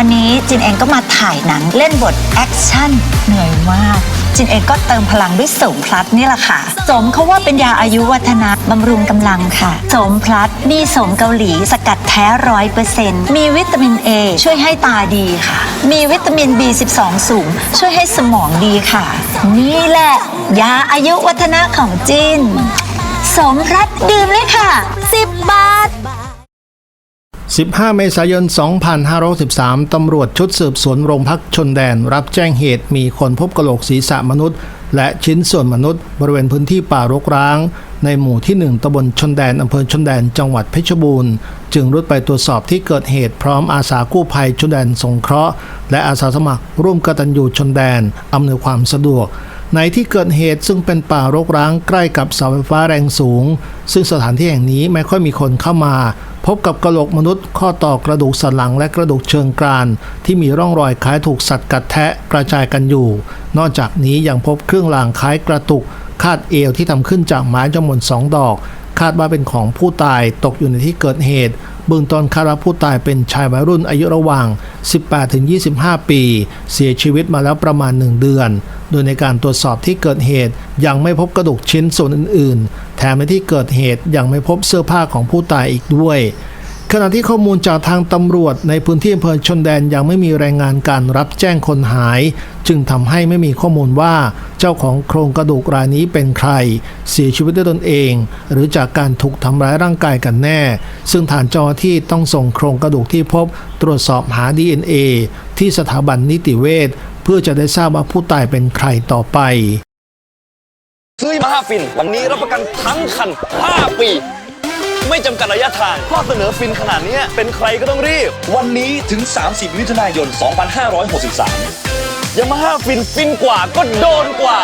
ันนี้จินเองก็มาถ่ายหนังเล่นบทแอคชั่นเหนื่อยมาก จินเองก็เติมพลังด้วยสมพลัดนี่แหละค่ะ สมเขาว่าเป็นยาอายุวัฒนะบำรุงกำลังค่ะ สมพลัดมีสมเกาหลีสกัดแท้ร้อยเปอร์เซ็นต์มีวิตามิน A ช่วยให้ตาดีค่ะ มีวิตามิน B12 สูง ช่วยให้สมองดีค่ะ นี่แหละยาอายุวัฒนะของจินสมพลัดดื่มเลยค่ะ 10 บาท 15 เมษายน 2513 ตำรวจชุดสืบสวนโรงพักชนแดน รับแจ้งเหตุมีคนพบกระโหลกศีรษะมนุษย์ และชิ้นส่วนมนุษย์ บริเวณพื้นที่ป่ารกร้าง ในหมู่ที่ 1ตำบลชนแดนอำเภอชนแดนจังหวัดเพชรบูรณ์ จึงรุดไปตรวจสอบที่เกิดเหตุพร้อมอาสากู้ภัยชนแดนสงเคราะห์ และอาสาสมัครร่วมกตัญญูชนแดนอำนวยความสะดวก ในที่เกิดเหตุซึ่งเป็นป่ารกร้างใกล้กับเสาไฟฟ้าแรงสูง ซึ่งสถานที่แห่งนี้ไม่ค่อยมีคนเข้ามา พบกับกระโหลกมนุษย์ข้อต่อกระดูกสันหลังและกระดูกเชิงกราน ที่มีร่องรอยคล้ายถูกสัตว์กัดแทะกระจายกันอยู่ นอกจากนี้ยังพบเครื่องรางคล้ายกระตุก คาดเอวที่ทำขึ้นจากไม้จำนวนสองดอก คาดว่าเป็นของผู้ตายตกอยู่ในที่เกิดเหตุ เบื้องต้นคาดว่าผู้ตายเป็นชายวัยรุ่นอายุระหว่าง 18-25 ปี เสียชีวิตมาแล้วประมาณ 1 เดือน โดยในการตรวจสอบที่เกิดเหตุยังไม่พบกระดูกชิ้นส่วนอื่น ๆ แถมในที่เกิดเหตุยังไม่พบเสื้อผ้าของผู้ตายอีกด้วย ขณะที่ข้อมูลจากทางตำรวจในพื้นที่อำเภอชนแดนยังไม่มีรายงานการรับแจ้งคนหาย จึงทำให้ไม่มีข้อมูลว่าเจ้าของโครงกระดูกรายนี้เป็นใคร เสียชีวิตด้วยตนเอง หรือจากการถูกทำร้ายร่างกายกันแน่ ซึ่งฐานเจ้าที่ต้องส่งโครงกระดูกที่พบตรวจสอบหา DNA ที่สถาบันนิติเวชเพื่อจะได้ทราบว่าผู้ตายเป็นใครต่อไปซื้อมา5ฟิน วันนี้รับประกันทั้งคัน 5 ปี ไม่จำกัดระยะทางข้อเสนอฟินขนาดเนี้ยเป็นใครก็ต้องรีบ วันนี้ถึง 30มิถุนายน 2563ยามาฮ่าฟินฟินกว่าก็โดนกว่า